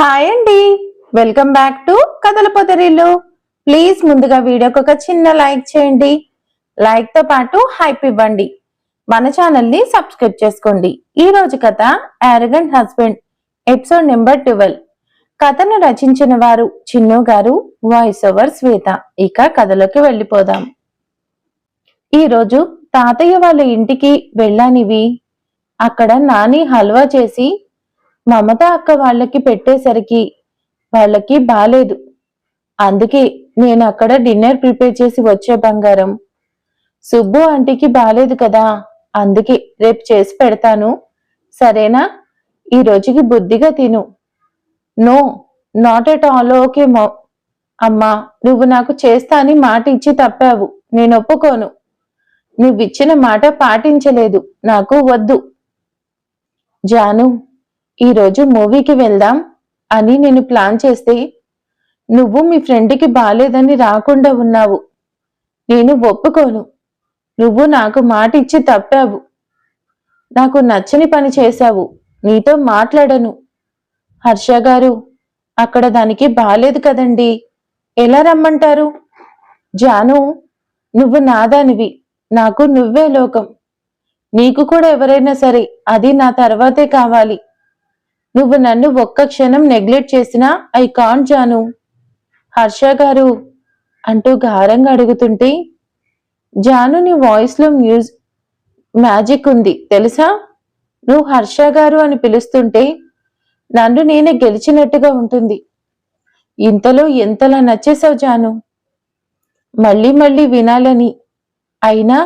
Hi అండి. Welcome back to కథల పొదరిల్లు. Please ముందుగా వీడియోకి ఒక చిన్న లైక్ చేయండి. లైక్తో పాటు హైప్ ఇవ్వండి. మన ఛానల్ని సబ్స్క్రైబ్ చేసుకోండి. ఈ రోజు కథ arrogant husband episode number twelve కథను రచించిన వారు చిన్ను గారు వాయిస్ ఓవర్ శ్వేత. ఇక కథలోకి వెళ్ళిపోదాం. ఈ రోజు తాతయ్య వాళ్ళ ఇంటికి వెళ్ళానివి. అక్కడ నాని హల్వా చేసి మమత అక్క వాళ్ళకి పెట్టేసరికి వాళ్ళకి బాలేదు. అందుకే నేను అక్కడ డిన్నర్ ప్రిపేర్ చేసి వచ్చే బంగారం. సుబ్బు ఆంటీకి బాలేదు కదా అందుకే రేపు చేసి పెడతాను. సరేనా? ఈ రోజుకి బుద్ధిగా తిను. No not at all okay మో అమ్మా నువ్వు నాకు చేస్తా అని మాట ఇచ్చి తప్పావు. నేను ఒప్పుకోను. నువ్విచ్చిన మాట పాటించలేదు. నాకు వద్దు. జాను ఈరోజు మూవీకి వెళ్దాం అని నేను ప్లాన్ చేస్తే నువ్వు మీ ఫ్రెండ్కి బాలేదని రాకుండా ఉన్నావు. నేను ఒప్పుకోను. నువ్వు నాకు మాట ఇచ్చి తప్పావు. నాకు నచ్చని పని చేశావు. నీతో మాట్లాడను. హర్ష గారు అక్కడ దానికి బాలేదు కదండి. ఎలా రమ్మంటారు? జాను నువ్వు నాదానివి. నాకు నువ్వే లోకం. నీకు కూడా ఎవరైనా సరే అది నా తర్వాతే కావాలి. నువ్వు నన్ను ఒక్క క్షణం నెగ్లెక్ట్ చేసినా ఐ కాన్ జాను. హర్ష గారు అంటూ గారంగా అడుగుతుంటే జాను నీ వాయిస్లో మ్యూజ్ మ్యాజిక్ ఉంది తెలుసా? నువ్వు హర్ష గారు అని పిలుస్తుంటే నన్ను నేనే గెలిచినట్టుగా ఉంటుంది. ఇంతలో ఎంతలా నచ్చేసావు జాను? మళ్ళీ మళ్ళీ వినాలని. అయినా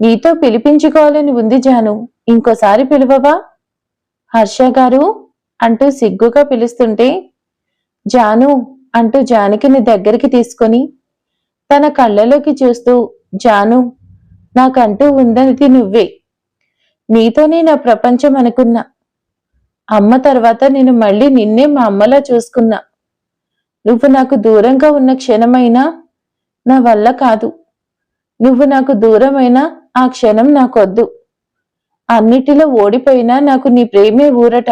నీతో పిలిపించుకోవాలని ఉంది జాను. ఇంకోసారి పిలువవా? హర్ష గారు అంటూ సిగ్గుగా పిలుస్తుంటే జాను అంటూ జానకిని దగ్గరికి తీసుకొని తన కళ్ళలోకి చూస్తూ జాను నాకంటూ ఉందనిది నువ్వే. నీతోనే నా ప్రపంచం అనుకున్నా. అమ్మ తర్వాత నేను మళ్ళీ నిన్నే మా అమ్మలా చూసుకున్నా. నువ్వు నాకు దూరంగా ఉన్న క్షణమైనా నా వల్ల కాదు. నువ్వు నాకు దూరమైనా ఆ క్షణం నాకొద్దు. అన్నిటిలో ఓడిపోయినా నాకు నీ ప్రేమే ఊరట.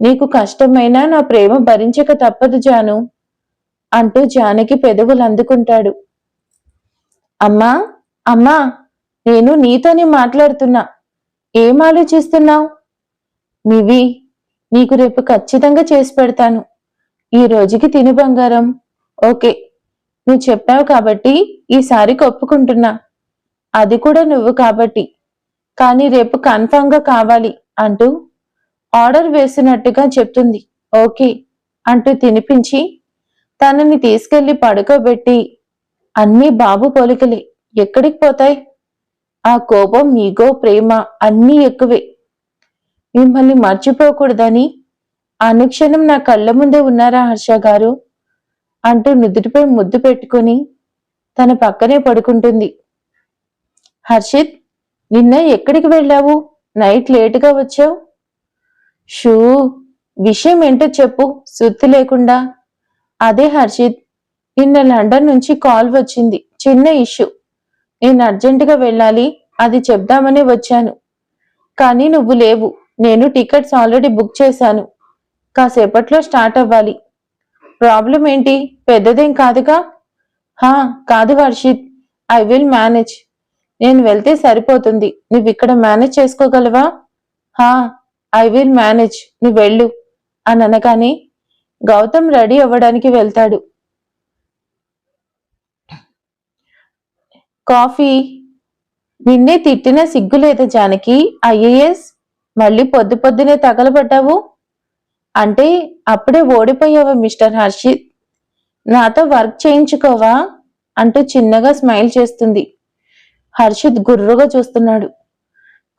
నీకు కష్టమైనా నా ప్రేమ భరించక తప్పదు జాను అంటూ జానకి పెదవులు అందుకుంటాడు. అమ్మా అమ్మా నేను నీతోనే మాట్లాడుతున్నా. ఏం ఆలోచిస్తున్నావు? నివి నీకు రేపు ఖచ్చితంగా చేసి పెడతాను. ఈ రోజుకి తిని బంగారం. ఓకే నువ్వు చెప్పావు కాబట్టి ఈసారి ఒప్పుకుంటున్నా. అది కూడా నువ్వు కాబట్టి. కానీ రేపు కన్ఫామ్గా కావాలి అంటూ ఆర్డర్ వేసినట్టుగా చెప్తుంది. ఓకే అంటూ తినిపించి తనని తీసుకెళ్ళి పడుకోబెట్టి అన్నీ బాబు పోలికలే ఎక్కడికి పోతాయి? ఆ కోపం ఈగో ప్రేమ అన్నీ ఎక్కువే. మిమ్మల్ని మర్చిపోకూడదని అనుక్షణం నా కళ్ళ ముందే ఉన్నారా హర్ష గారు అంటూ నుదుటిపై ముద్దు పెట్టుకుని తన పక్కనే పడుకుంటుంది. హర్షిత్ నిన్న ఎక్కడికి వెళ్ళావు? నైట్ లేటుగా వచ్చావు? షూ విషయం ఏంటో చెప్పు సుత్తి లేకుండా. అదే హర్షిత్ నిన్న లండన్ నుంచి కాల్ వచ్చింది. చిన్న ఇష్యూ. నేను అర్జెంటుగా వెళ్ళాలి అది చెప్దామనే వచ్చాను. కానీ నువ్వు లేవు. నేను టికెట్స్ ఆల్రెడీ బుక్ చేశాను. కాసేపట్లో స్టార్ట్ అవ్వాలి. ప్రాబ్లం ఏంటి? పెద్దదేం కాదుగా? హా కాదు హర్షిత్. I will manage. నేను వెళ్తే సరిపోతుంది. నువ్విక్కడ మేనేజ్ చేసుకోగలవా? హా ఐ విల్ మేనేజ్ నువ్వు వెళ్ళు అని అనగానే గౌతమ్ రెడీ అవ్వడానికి వెళ్తాడు. కాఫీ. నిన్నే తిట్టిన సిగ్గులేదా జానకి. ఐఏఎస్? మళ్ళీ పొద్దు పొద్దునే తగలబడ్డావు? అంటే అప్పుడే ఓడిపోయావా మిస్టర్ హర్షిత్? నాతో వర్క్ చేయించుకోవా? అంటూ చిన్నగా స్మైల్ చేస్తుంది. హర్షిత్ గుర్రుగా చూస్తున్నాడు.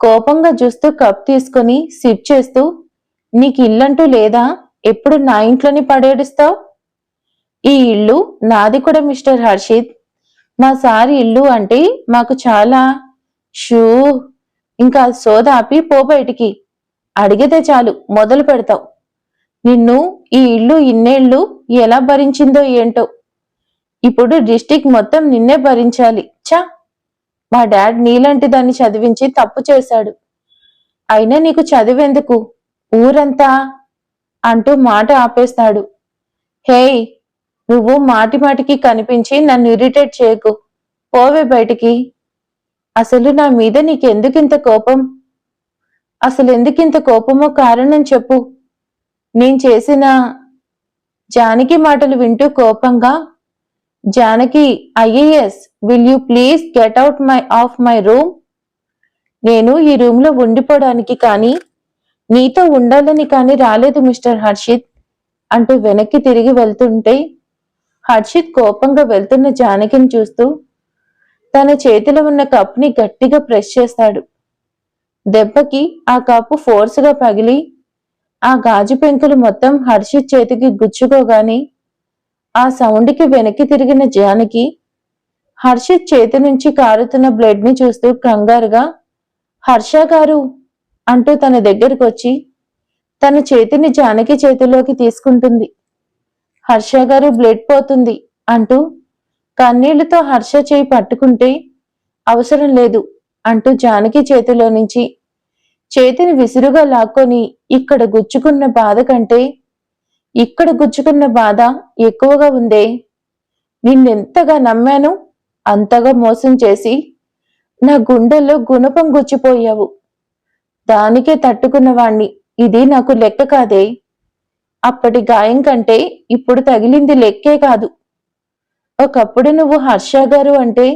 కోపంగా చూస్తూ కప్ తీసుకొని సిప్ చేస్తూ నీకు ఇల్లంటూ లేదా? ఎప్పుడు నా ఇంట్లోనే పడేడుస్తావు? ఈ ఇల్లు నాది కూడా మిస్టర్ హర్షిత్. మా సారి ఇల్లు అంటే మాకు చాలా షూ ఇంకా సోదాపి పో బయటికి. అడిగితే చాలు మొదలు పెడతావు. నిన్ను ఈ ఇల్లు ఇన్నేళ్ళు ఎలా భరించిందో ఏంటో. ఇప్పుడు డిస్టిక్ మొత్తం నిన్నే భరించాలి. చా మా డాడ్ నీలాంటి దాన్ని చదివించి తప్పు చేశాడు. అయినా నీకు చదివేందుకు ఊరంతా అంటూ మాట ఆపేస్తాడు. హేయ్ నువ్వు మాటి మాటికి కనిపించి నన్ను ఇరిటేట్ చేయకు. పోవే బయటికి. అసలు నా మీద నీకెందుకింత కోపం? అసలు ఎందుకింత కోపమో కారణం చెప్పు. నేను చేసిన జానకి మాటలు వింటూ కోపంగా Janaki IAS will you please get out my off my room నేను ఈ రూమ్లో ఉండిపోవడానికి కానీ నీతో ఉండాలని కానీ రాలేదు మిస్టర్ హర్షిత్ అంటూ వెనక్కి తిరిగి వెళ్తుంటే హర్షిత్ కోపంగా వెళ్తున్న జానకిని చూస్తూ తన చేతిలో ఉన్న కప్ని గట్టిగా ప్రెస్ చేస్తాడు. దెబ్బకి ఆ కప్పు ఫోర్స్గా పగిలి ఆ గాజు పెంకులు మొత్తం హర్షిత్ చేతికి గుచ్చుకోగానే ఆ సౌండ్కి వెనక్కి తిరిగిన జానకి హర్షిత్ చేతి నుంచి కారుతున్న బ్లడ్ని చూస్తూ కంగారుగా హర్ష గారు అంటూ తన దగ్గరకు వచ్చి తన చేతిని జానకి చేతిలోకి తీసుకుంటుంది. హర్ష గారు బ్లడ్ పోతుంది అంటూ కన్నీళ్ళతో హర్ష చేయి పట్టుకుంటే అవసరం లేదు అంటూ జానకి చేతిలో నుంచి చేతిని విసురుగా లాక్కొని ఇక్కడ గుచ్చుకున్న బాధ కంటే ఇక్కడ గుచ్చుకున్న బాధ ఎక్కువగా ఉందే. నిన్నెంతగా నమ్మాను అంతగా మోసం చేసి నా గుండెల్లో గుణపం గుచ్చిపోయావు. దానికే తట్టుకున్నవాణ్ణి. ఇది నాకు లెక్క కాదే. అప్పటి గాయం కంటే ఇప్పుడు తగిలింది లెక్కే కాదు. ఒకప్పుడు నువ్వు హర్ష గారు అంటే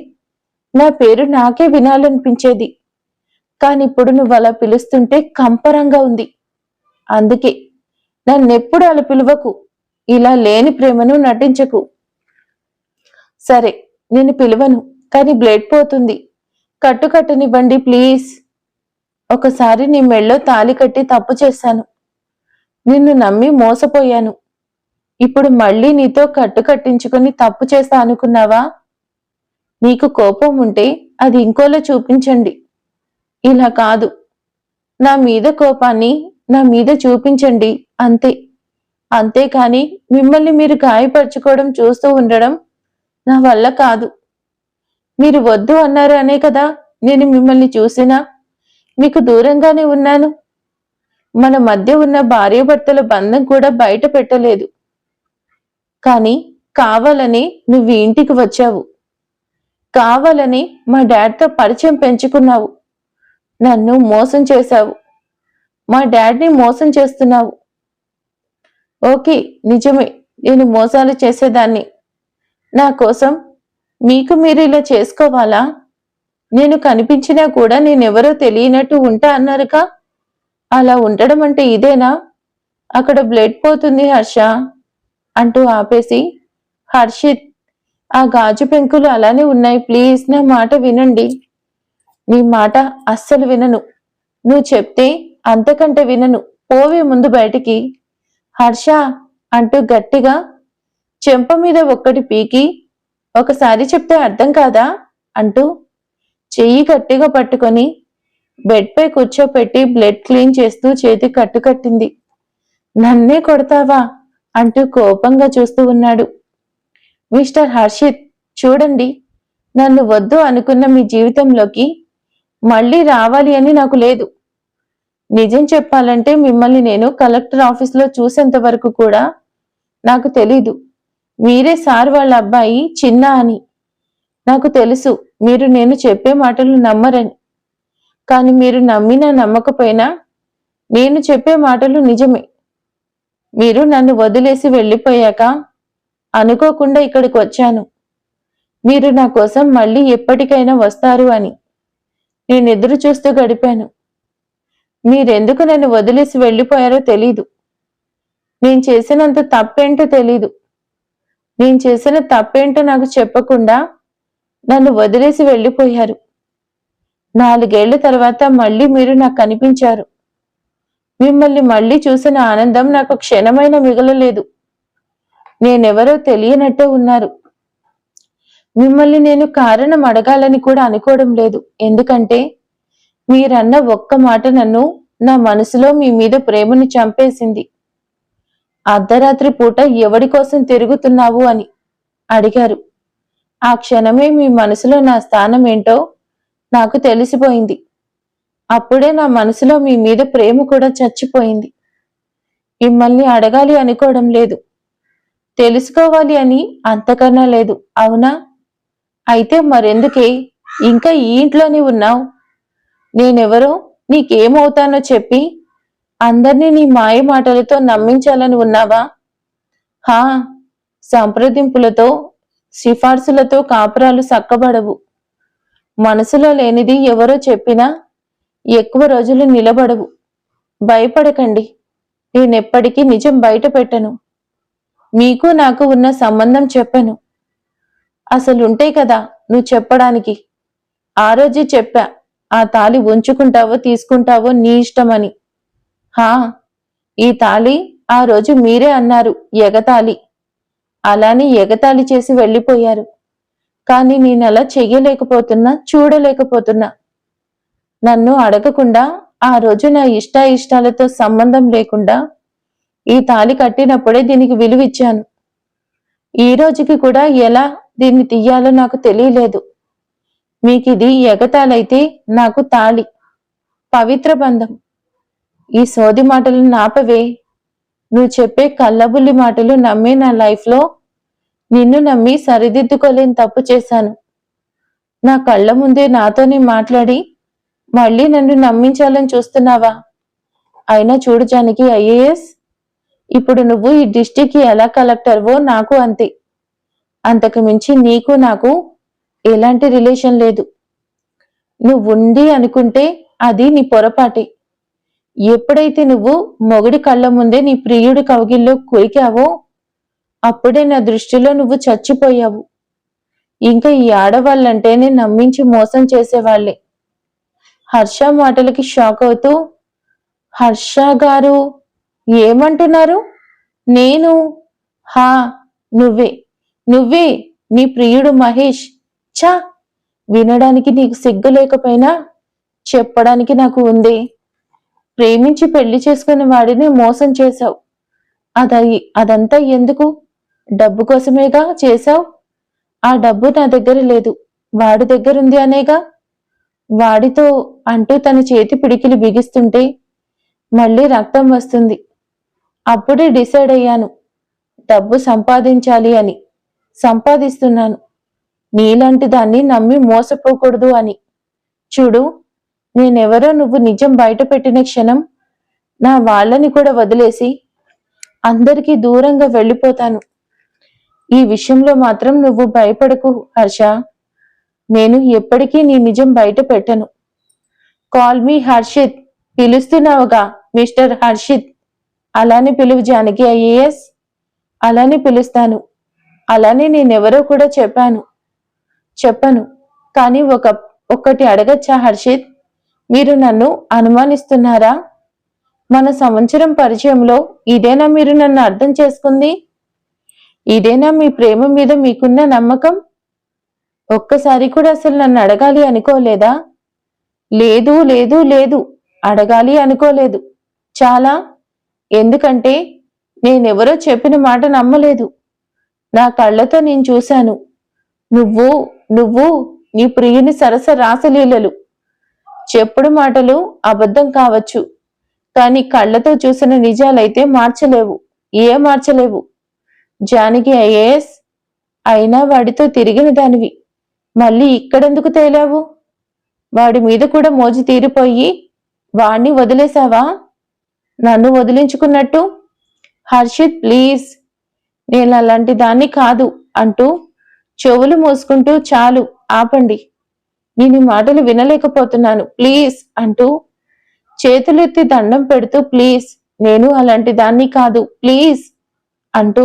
నా పేరు నాకే వినాలనిపించేది. కానిప్పుడు నువ్వు అలా పిలుస్తుంటే కంపరంగా ఉంది. అందుకే నన్నెప్పుడు అలా పిలువకు? ఇలా లేని ప్రేమను నటించకు. సరే నేను పిలువను కానీ బ్లడ్ పోతుంది. కట్టు కట్టనివ్వండి ప్లీజ్. ఒకసారి నీ మెళ్ళో తాలి కట్టి తప్పు చేశాను. నిన్ను నమ్మి మోసపోయాను. ఇప్పుడు మళ్ళీ నీతో కట్టు కట్టించుకుని తప్పు చేస్తా అనుకున్నావా? నీకు కోపం ఉంటే అది ఇంకోలో చూపించండి. ఇలా కాదు. నా మీద కోపాన్ని నా మీద చూపించండి అంతే. అంతేకాని మిమ్మల్ని మీరు గాయపరుచుకోవడం చూస్తూ ఉండడం నా వల్ల కాదు. మీరు వద్దు అన్నారు అనే కదా నేను మిమ్మల్ని చూసినా? మీకు దూరంగానే ఉన్నాను. మన మధ్య ఉన్న భార్యాభర్తల బంధం కూడా బయట పెట్టలేదు. కానీ కావాలని నువ్వు ఇంటికి వచ్చావు. కావాలని మా డాడ్తో పరిచయం పెంచుకున్నావు. నన్ను మోసం చేశావు. మా డాడ్ని మోసం చేస్తున్నావు. ఓకే నిజమే. నేను మోసాలు చేసేదాన్ని. నా కోసం మీకు మీరు ఇలా చేసుకోవాలా? నేను కనిపించినా కూడా నేనెవరో తెలియనట్టు ఉంటా అన్నారుగా అలా ఉండడం అంటే ఇదేనా? అక్కడ బ్లడ్ పోతుంది హర్ష అంటూ ఆపేసి. హర్షిత్ ఆ గాజు పెంకులు అలానే ఉన్నాయి. ప్లీజ్ నా మాట వినండి. నీ మాట అస్సలు వినను. నువ్వు చెప్తే అంతకంటే వినను. పోవే ముందు బయటికి. హర్ష అంటూ గట్టిగా చెంప మీద ఒక్కటి పీకి ఒకసారి చెప్తే అర్థం కాదా? అంటూ చెయ్యి గట్టిగా పట్టుకొని బెడ్పై కూర్చోపెట్టి బ్లడ్ క్లీన్ చేస్తూ చేతి కట్టుకట్టింది నన్నే కొడతావా? అంటూ కోపంగా చూస్తూ ఉన్నాడు. మిస్టర్ హర్షిత్ చూడండి. నన్ను వద్దు అనుకున్న మీ జీవితంలోకి మళ్ళీ రావాలి అని నాకు లేదు. నిజం చెప్పాలంటే మిమ్మల్ని నేను కలెక్టర్ ఆఫీస్లో చూసేంత వరకు కూడా నాకు తెలీదు. మీరే సార్ వాళ్ళ అబ్బాయి చిన్న అని. నాకు తెలుసు మీరు నేను చెప్పే మాటలు నమ్మరని. కానీ మీరు నమ్మినా నమ్మకపోయినా నేను చెప్పే మాటలు నిజమే. మీరు నన్ను వదిలేసి వెళ్ళిపోయాక అనుకోకుండా ఇక్కడికి వచ్చాను. మీరు నా కోసం మళ్ళీ ఎప్పటికైనా వస్తారు అని. నేను ఎదురు చూస్తూ గడిపాను. మీరెందుకు నన్ను వదిలేసి వెళ్ళిపోయారో తెలీదు. నేను చేసినంత తప్పేంటో తెలీదు. నేను చేసిన తప్పేంటో నాకు చెప్పకుండా నన్ను వదిలేసి వెళ్ళిపోయారు. నాలుగేళ్ళ తర్వాత మళ్ళీ మీరు నాకు కనిపించారు. మిమ్మల్ని మళ్ళీ చూసిన ఆనందం నాకు క్షణమైన మిగలలేదు. నేనెవరో తెలియనట్టే ఉన్నారు. మిమ్మల్ని నేను కారణం అడగాలని కూడా అనుకోవడం లేదు. ఎందుకంటే మీరన్న ఒక్క మాట నన్ను నా మనసులో మీ మీద ప్రేమను చంపేసింది. అర్ధరాత్రి పూట ఎవడి కోసం తిరుగుతున్నావు అని అడిగారు. ఆ క్షణమే మీ మనసులో నా స్థానం ఏంటో నాకు తెలిసిపోయింది. అప్పుడే నా మనసులో మీ మీద ప్రేమ కూడా చచ్చిపోయింది. మిమ్మల్ని అడగాలి అనుకోవడం లేదు. తెలుసుకోవాలి అని అంతకన్నా లేదు అవునా? అయితే మరెందుకే? ఇంకా ఈ ఇంట్లోనే ఉన్నావు. నేనెవరో నీకేమవుతానో చెప్పి అందర్నీ నీ మాయ మాటలతో నమ్మించాలని ఉన్నావా? హా సంప్రదింపులతో సిఫార్సులతో కాపురాలు సక్కబడవు. మనసులో లేనిది ఎవరో చెప్పినా ఎక్కువ రోజులు నిలబడవు. భయపడకండి. నేనెప్పటికీ నిజం బయట పెట్టను. మీకు నాకు ఉన్న సంబంధం చెప్పను. అసలుంటే కదా నువ్వు చెప్పడానికి. ఆ రోజే చెప్పా. ఆ తాలి ఉంచుకుంటావో తీసుకుంటావో నీ ఇష్టమని. హా ఈ తాళి ఆ రోజు మీరే అన్నారు ఎగతాళి. అలానే ఎగతాళి చేసి వెళ్ళిపోయారు. కానీ నేను అలా చెయ్యలేకపోతున్నా చూడలేకపోతున్నా. నన్ను అడగకుండా ఆ రోజు నా ఇష్ట ఇష్టాలతో సంబంధం లేకుండా ఈ తాళి కట్టినప్పుడే దీనికి విలువిచ్చాను. ఈ రోజుకి కూడా ఎలా దీన్ని తీయాలో నాకు తెలియలేదు. మీకిది ఎగతాలైతే నాకు తాళి. పవిత్ర బంధం. ఈ సోది మాటలు నాపవే. నువ్వు చెప్పే కళ్ళబుల్లి మాటలు నమ్మే నా లైఫ్లో నిన్ను నమ్మి సరిదిద్దుకోలేని తప్పు చేశాను. నా కళ్ళ ముందే నాతోనే మాట్లాడి మళ్ళీ నన్ను నమ్మించాలని చూస్తున్నావా? అయినా చూడు జానకి ఐఏఎస్ ఇప్పుడు నువ్వు ఈ డిస్టిక్ ఎలా కలెక్టర్వో నాకు అంతే. అంతకు మించి నీకు నాకు ఎలాంటి రిలేషన్ లేదు. నువ్వు ఉంది అనుకుంటే అది నీ పొరపాటే. ఎప్పుడైతే నువ్వు మొగుడి కళ్ళ ముందే నీ ప్రియుడి కౌగిల్లో కురికావో అప్పుడే నా దృష్టిలో నువ్వు చచ్చిపోయావు. ఇంకా ఈ ఆడవాళ్ళంటేనే నమ్మించి మోసం చేసేవాళ్ళే. హర్ష మాటలకి షాక్ అవుతూ హర్ష గారు ఏమంటున్నారు? నేను? హా నువ్వే. నువ్వే నీ ప్రియుడు మహేష్. చా వినడానికి నీకు సిగ్గు లేకపోయినా చెప్పడానికి నాకు ఉంది. ప్రేమించి పెళ్ళి చేసుకునే వాడిని మోసం చేశావు. అదయి అదంతా ఎందుకు? డబ్బు కోసమేగా చేశావు? ఆ డబ్బు నా దగ్గర లేదు. వాడి దగ్గర ఉంది అనేగా? వాడితో అంటూ తన చేతి పిడికిలు బిగిస్తుంటే మళ్ళీ రక్తం వస్తుంది. అప్పుడే డిసైడ్ అయ్యాను. డబ్బు సంపాదించాలి అని. సంపాదిస్తున్నాను. నీలాంటి దాన్ని నమ్మి మోసపోకూడదు అని. చూడు నేనెవరో నువ్వు నిజం బయట పెట్టిన క్షణం నా వాళ్ళని కూడా వదిలేసి అందరికీ దూరంగా వెళ్ళిపోతాను. ఈ విషయంలో మాత్రం నువ్వు భయపడకు హర్ష. నేను ఎప్పటికీ నీ నిజం బయట పెట్టను కాల్ మీ హర్షిత్ పిలుస్తున్నావుగా మిస్టర్ హర్షిత్. అలానే పిలువు జానకి ఐఏఎస్. అలానే పిలుస్తాను. అలానే నేనెవరో కూడా చెప్పాను. చెప్పను. కానీ ఒక ఒక్కటి అడగచ్చా హర్షిత్? మీరు నన్ను అనుమానిస్తున్నారా? మన సంవత్సరం పరిచయంలో ఇదేనా మీరు నన్ను అర్థం చేసుకుంది? ఇదేనా మీ ప్రేమ మీద మీకున్న నమ్మకం? ఒక్కసారి కూడా అసలు నన్ను అడగాలి అనుకోలేదా? లేదు లేదు లేదు అడగాలి అనుకోలేదు. చాలా? ఎందుకంటే నేనెవరో చెప్పిన మాట నమ్మలేదు. నా కళ్ళతో నేను చూశాను. నువ్వు నువ్వు నీ ప్రియుని సరస రాసలీలలు. చెప్పుడు మాటలు అబద్ధం కావచ్చు కానీ కళ్ళతో చూసిన నిజాలైతే మార్చలేవు ఏ మార్చలేవు. జానకి ఐఏఎస్ అయినా వాడితో తిరిగిన దానివి. మళ్ళీ ఇక్కడెందుకు తేలావు? వాడి మీద కూడా మోజు తీరిపోయి వాణ్ణి వదిలేశావా? నన్ను వదిలించుకున్నట్టు? హర్షిత్ ప్లీజ్ నేను అలాంటి దాన్ని కాదు అంటూ చెవులు మూసుకుంటూ చాలు ఆపండి. నేను ఈ మాటలు వినలేకపోతున్నాను. ప్లీజ్ అంటూ చేతులెత్తి దండం పెడుతూ ప్లీజ్ నేను అలాంటి దాన్ని కాదు. ప్లీజ్ అంటూ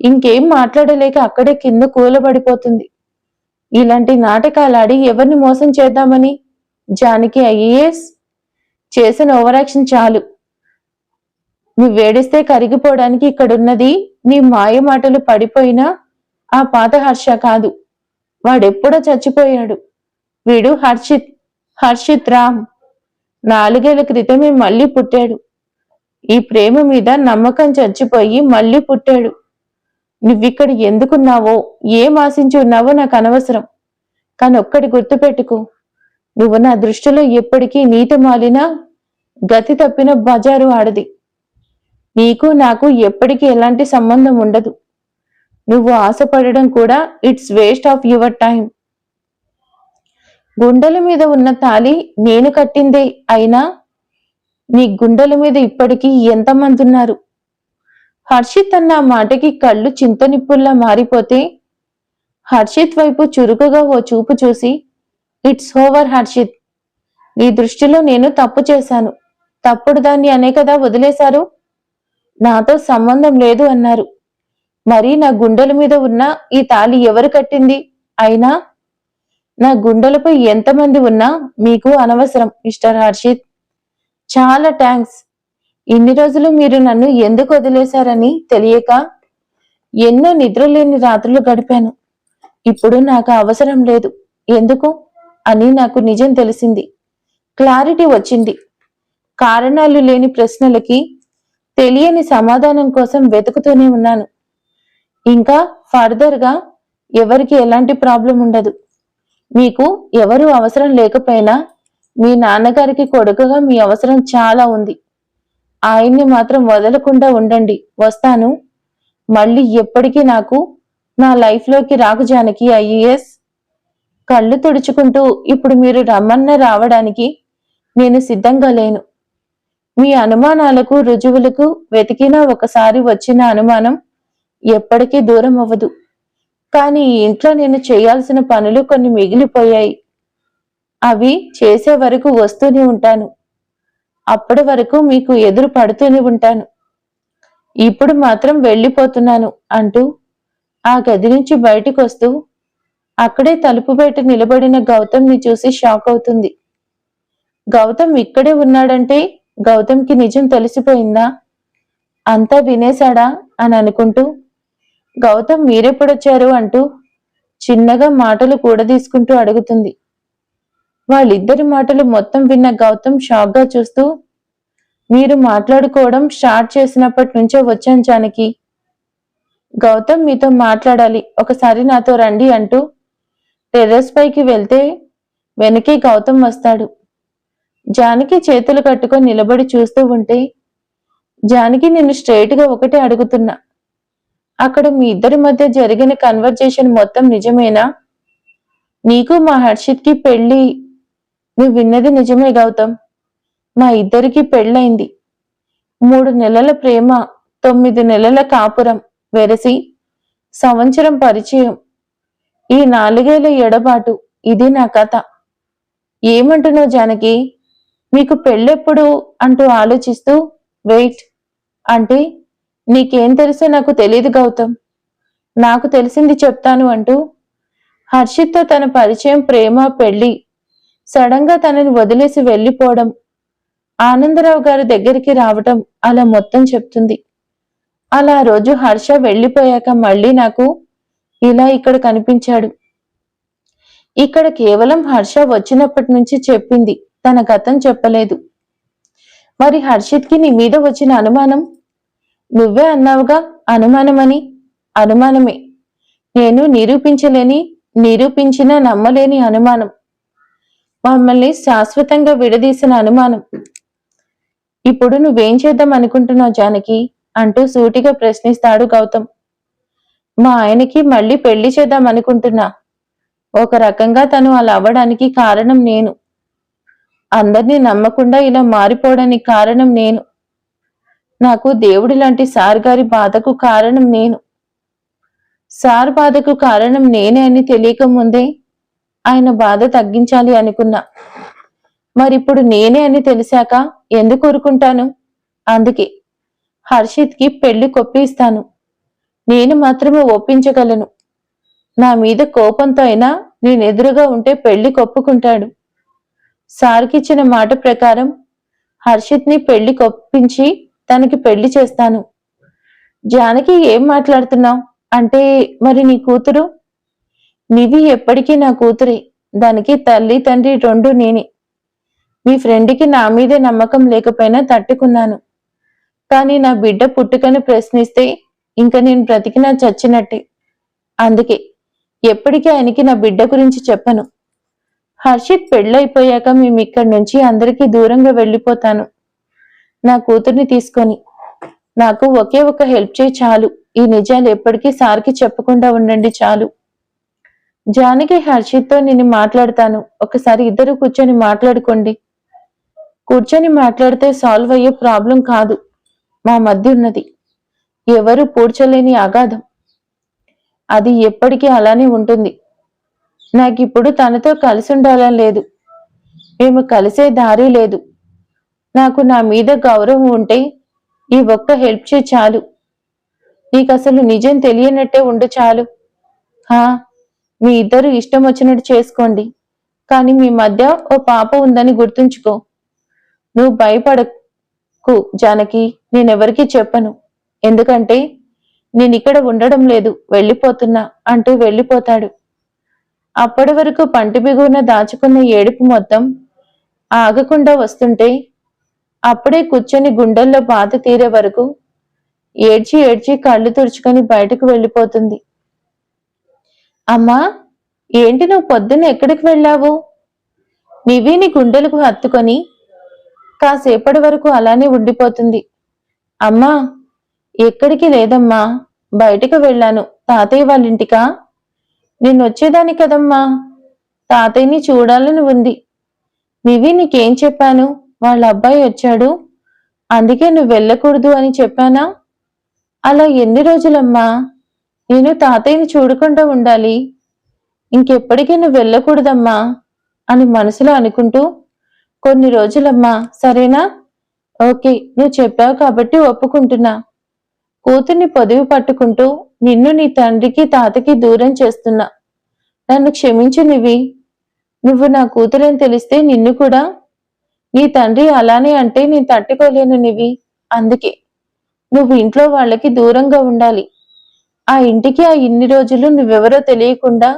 ఇంకేం మాట్లాడలేక అక్కడే కింద కూలబడిపోతుంది. ఇలాంటి నాటకాలాడి ఎవరిని మోసం చేద్దామని? జానికి ఐఏఎస్ చేసిన ఓవరాక్షన్ చాలు. నువ్వు వేడిస్తే కరిగిపోవడానికి ఇక్కడున్నది నీ మాయ మాటలు పడిపోయినా ఆ పాత హర్ష కాదు. వాడెప్పుడో చచ్చిపోయాడు. వీడు హర్షిత్ హర్షిత్ రామ్. నాలుగేళ్ళ క్రితమే మళ్ళీ పుట్టాడు. ఈ ప్రేమ మీద నమ్మకం చచ్చిపోయి మళ్ళీ పుట్టాడు. నువ్విక్కడ ఎందుకున్నావో ఏం ఆశించి ఉన్నావో నాకు అనవసరం. కానీ ఒక్కటి గుర్తుపెట్టుకో. నువ్వు నా దృష్టిలో ఎప్పటికీ నీతి మాలిన గతి తప్పిన బజారు ఆడది. నీకు నాకు ఎప్పటికీ ఎలాంటి సంబంధం ఉండదు. నువ్వు ఆశపడడం కూడా it's waste of your time గుండెల మీద ఉన్న తాళి నేను కట్టిందే అయినా నీ గుండెల మీద ఇప్పటికీ ఎంతమంది ఉన్నారు? హర్షిత్ అన్న మాటకి కళ్ళు చింతనిప్పుల్లా మారిపోతే హర్షిత్ వైపు చురుకుగా ఓ చూపు చూసి ఇట్స్ ఓవర్ హర్షిత్. నీ దృష్టిలో నేను తప్పు చేశాను. తప్పుడు దాన్ని అనే కదా వదిలేశారు? నాతో సంబంధం లేదు అన్నారు. మరి నా గుండెల మీద ఉన్న ఈ తాళి ఎవరు కట్టింది? అయినా నా గుండెలపై ఎంతమంది ఉన్నా మీకు అనవసరం మిస్టర్ హర్షిత్. చాలా థ్యాంక్స్ ఇన్ని రోజులు మీరు నన్ను ఎందుకు వదిలేశారని తెలియక ఎన్నో నిద్రలేని రాత్రులు గడిపాను. ఇప్పుడు నాకు అవసరం లేదు. ఎందుకు? అని నాకు నిజం తెలిసింది. క్లారిటీ వచ్చింది. కారణాలు లేని ప్రశ్నలకి తెలియని సమాధానం కోసం వెతుకుతూనే ఉన్నాను. ఇంకా ఫర్దర్గా ఎవరికి ఎలాంటి ప్రాబ్లం ఉండదు. మీకు ఎవరు అవసరం లేకపోయినా మీ నాన్నగారికి కొడుకుగా మీ అవసరం చాలా ఉంది. ఆయన్ని మాత్రం వదలకుండా ఉండండి. వస్తాను. మళ్ళీ ఎప్పటికీ నాకు నా లైఫ్లోకి రాకు జానకి ఐఏఎస్. కళ్ళు తుడుచుకుంటూ ఇప్పుడు మీరు రమ్మన్న రావడానికి నేను సిద్ధంగా లేను. మీ అనుమానాలకు రుజువులకు వెతికినా ఒకసారి వచ్చిన అనుమానం ఎప్పటికీ దూరం అవ్వదు. కానీ ఇంట్లో నేను చేయాల్సిన పనులు కొన్ని మిగిలిపోయాయి. అవి చేసే వరకు వస్తూనే ఉంటాను. అప్పటి వరకు మీకు ఎదురు పడుతూనే ఉంటాను. ఇప్పుడు మాత్రం వెళ్ళిపోతున్నాను అంటూ ఆ గది నుంచి బయటికి వస్తూ అక్కడే తలుపు బయట నిలబడిన గౌతమ్ని చూసి షాక్ అవుతుంది. గౌతమ్ ఇక్కడే ఉన్నాడంటే గౌతమ్కి నిజం తెలిసిపోయిందా? అంతా వినేశాడా? అని అనుకుంటూ గౌతమ్ మీరెప్పుడొచ్చారు అంటూ చిన్నగా మాటలు కూడా తీసుకుంటూ అడుగుతుంది. వాళ్ళిద్దరి మాటలు మొత్తం విన్న గౌతమ్ షాక్గా చూస్తూ మీరు మాట్లాడుకోవడం స్టార్ట్ చేసినప్పటి నుంచే వచ్చాను జానకి. గౌతమ్ మీతో మాట్లాడాలి. ఒకసారి నాతో రండి అంటూ టెర్రస్ పైకి వెళ్తే వెనకే గౌతమ్ వస్తాడు. జానకి చేతులు కట్టుకొని నిలబడి చూస్తూ ఉంటే జానకి నేను స్ట్రైట్గా ఒకటే అడుగుతున్నా. అక్కడ మీ ఇద్దరి మధ్య జరిగిన కన్వర్జేషన్ మొత్తం నిజమేనా? నీకు మా హర్షిత్కి పెళ్ళి నువ్వు విన్నది నిజమే గౌతమ్. మా ఇద్దరికి పెళ్ళైంది మూడు నెలల ప్రేమ తొమ్మిది నెలల కాపురం వెరసి సంవత్సరం పరిచయం. ఈ నాలుగేళ్ళ ఎడబాటు ఇది నా కథ. ఏమంటున్నావు జానకి? మీకు పెళ్ళెప్పుడు? అంటూ ఆలోచిస్తూ వెయిట్. అంటే నీకేం తెలుసో నాకు తెలియదు గౌతమ్. నాకు తెలిసింది చెప్తాను అంటూ హర్షిత్తో తన పరిచయం ప్రేమ పెళ్ళి సడన్గా తనని వదిలేసి వెళ్ళిపోవడం ఆనందరావు గారి దగ్గరికి రావటం అలా మొత్తం చెప్తుంది. అలా రోజు హర్ష వెళ్ళిపోయాక మళ్ళీ నాకు ఇలా ఇక్కడ కనిపించాడు. ఇక్కడ కేవలం హర్ష వచ్చినప్పటి నుంచి చెప్పింది తన గతం చెప్పలేదు. మరి హర్షిత్కి నీ మీద వచ్చిన అనుమానం నువ్వే అన్నావుగా? అనుమానమని? అనుమానమే. నేను నిరూపించలేని నిరూపించిన నమ్మలేని అనుమానం. మమ్మల్ని శాశ్వతంగా విడదీసిన అనుమానం. ఇప్పుడు నువ్వేం చేద్దాం అనుకుంటున్నావు జానకి? అంటూ సూటిగా ప్రశ్నిస్తాడు గౌతమ్. మా ఆయనకి మళ్ళీ పెళ్ళి చేద్దాం అనుకుంటున్నా. ఒక రకంగా తను అలా అవ్వడానికి కారణం నేను. అందరినీ నమ్మకుండా ఇలా మారిపోవడానికి కారణం నేను. నాకు దేవుడి లాంటి సార్ గారి బాధకు కారణం నేను. సార్ బాధకు కారణం నేనే అని తెలియక ముందే ఆయన బాధ తగ్గించాలి అనుకున్నా. మరిప్పుడు నేనే అని తెలిసాక ఎందుకు ఊరుకుంటాను? అందుకే హర్షిత్కి పెళ్ళి కొప్పిస్తాను నేను మాత్రమే ఒప్పించగలను. నా మీద కోపంతో అయినా నేను ఎదురుగా ఉంటే పెళ్ళి కొప్పుకుంటాడు. సార్కిచ్చిన మాట ప్రకారం హర్షిత్ని పెళ్ళి కొప్పించి తనకి పెళ్ళి చేస్తాను. జానకి ఏం మాట్లాడుతున్నావు? అంటే మరి నీ కూతురు? నివి ఎప్పటికీ నా కూతురే. దానికి తల్లి తండ్రి రెండు నేనే. మీ ఫ్రెండ్కి నా మీదే నమ్మకం లేకపోయినా తట్టుకున్నాను. కానీ నా బిడ్డ పుట్టుకని ప్రశ్నిస్తే ఇంకా నేను బ్రతికినా చచ్చినట్టే. అందుకే ఎప్పటికీ ఆయనకి నా బిడ్డ గురించి చెప్పను. హర్షిత్ పెళ్ళైపోయాక మేము ఇక్కడి నుంచి అందరికీ దూరంగా వెళ్ళిపోతాను. నా కూతుర్ని తీసుకొని నాకు ఒకే ఒక హెల్ప్ చేయి చాలు. ఈ నిజాలు ఎప్పటికీ సార్కి చెప్పకుండా ఉండండి చాలు. జానకి హర్షిత్తో నేను మాట్లాడతాను. ఒకసారి ఇద్దరు కూర్చొని మాట్లాడుకోండి. కూర్చొని మాట్లాడితే సాల్వ్ అయ్యే ప్రాబ్లం కాదు. మా మధ్య ఉన్నది. ఎవరు పూడ్చలేని అగాధం అది ఎప్పటికీ అలానే ఉంటుంది. నాకిప్పుడు తనతో కలిసి ఉండాలని లేదు. మేము కలిసే దారి లేదు. నాకు నా మీద గౌరవం ఉంటే ఈ ఒక్క హెల్ప్ చే చాలు. నీకు అసలు నిజం తెలియనట్టే ఉండు చాలు. హా మీ ఇద్దరు ఇష్టం వచ్చినట్టు చేసుకోండి. కానీ మీ మధ్య ఓ పాప ఉందని గుర్తుంచుకో. నువ్వు భయపడకు జానకి నేనెవరికీ చెప్పను. ఎందుకంటే నేను ఇక్కడ ఉండడం లేదు వెళ్ళిపోతున్నా అంటూ వెళ్ళిపోతాడు. అప్పటి వరకు పంటి బిగువున దాచుకున్న ఏడుపు మొత్తం ఆగకుండా వస్తుంటే అప్పుడే కూర్చొని గుండెల్లో బాధ తీరే వరకు ఏడ్చి ఏడ్చి కళ్ళు తుడుచుకొని బయటకు వెళ్ళిపోతుంది. అమ్మా ఏంటి నువ్వు పొద్దున్న ఎక్కడికి వెళ్ళావు? నివి నీ గుండెలకు హత్తుకొని కాసేపటి వరకు అలానే ఉండిపోతుంది. అమ్మా ఎక్కడికి లేదమ్మా బయటకు వెళ్ళాను. తాతయ్య వాళ్ళ ఇంటికా నేను వచ్చేదాన్ని కదమ్మా. తాతయ్యని చూడాలని ఉంది. నివి నీకేం చెప్పాను? వాళ్ళ అబ్బాయి వచ్చాడు. అందుకే నువ్వు వెళ్ళకూడదు అని చెప్పానా? అలా ఎన్ని రోజులమ్మా? నేను తాతయ్యని చూడకుండా ఉండాలి. ఇంకెప్పటికీ నువ్వు వెళ్ళకూడదమ్మా అని మనసులో అనుకుంటూ కొన్ని రోజులమ్మా సరేనా? ఓకే నువ్వు చెప్పావు కాబట్టి ఒప్పుకుంటున్నా. కూతుర్ని పొదివి పట్టుకుంటూ నిన్ను నీ తండ్రికి తాతకి దూరం చేస్తున్నా. నన్ను క్షమించు నువ్వు నా కూతురని తెలిస్తే నిన్ను కూడా నీ తండ్రి అలానే అంటే నేను తట్టుకోలేను నివి. అందుకే నువ్వు ఇంట్లో వాళ్ళకి దూరంగా ఉండాలి. ఆ ఇంటికి ఆ ఇన్ని రోజులు నువ్వెవరో తెలియకుండా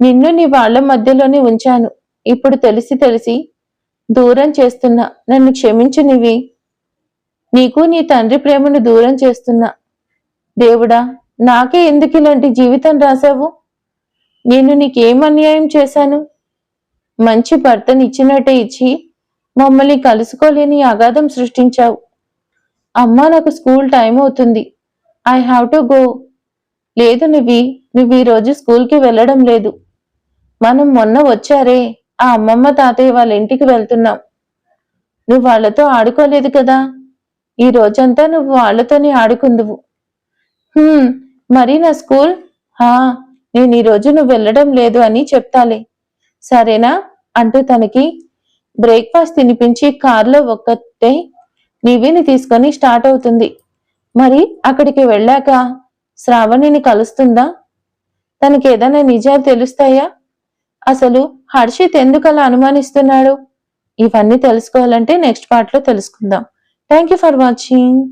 నిన్ను నీ వాళ్ళ మధ్యలోనే ఉంచాను. ఇప్పుడు తెలిసి తెలిసి దూరం చేస్తున్నా. నన్ను క్షమించు నివి. నీకు నీ తండ్రి ప్రేమను దూరం చేస్తున్నా. దేవుడా నాకే ఎందుకు ఇలాంటి జీవితం రాశావు నేను నీకేం అన్యాయం చేశాను? మంచి భర్తనిచ్చినట్టే ఇచ్చి మమ్మల్ని కలుసుకోలేని అగాధం సృష్టించావు. అమ్మా నాకు స్కూల్ టైం అవుతుంది. I have to go. లేదు నువ్వి నువ్వు ఈ రోజు స్కూల్కి వెళ్ళడం లేదు. మనం మొన్న వచ్చారే ఆ అమ్మమ్మ తాతయ్య వాళ్ళ ఇంటికి వెళ్తున్నాం. నువ్వు వాళ్ళతో ఆడుకోలేదు కదా? ఈ రోజంతా నువ్వు వాళ్ళతోనే ఆడుకుందువు. మరి నా స్కూల్? హా నేను ఈ రోజు నువ్వు వెళ్ళడం లేదు అని చెప్తాలే. సరేనా? అంటూ తనకి బ్రేక్ఫాస్ట్ తినిపించి కారులో ఒక్కతే నివిని తీసుకొని స్టార్ట్ అవుతుంది. మరి అక్కడికి వెళ్ళాక శ్రావణిని కలుస్తుందా? తనకి ఏదైనా నిజాలు తెలుస్తాయా? అసలు హర్షిత్ ఎందుకు అలా అనుమానిస్తున్నాడు? ఇవన్నీ తెలుసుకోవాలంటే నెక్స్ట్ పార్ట్లో తెలుసుకుందాం. Thank you for watching.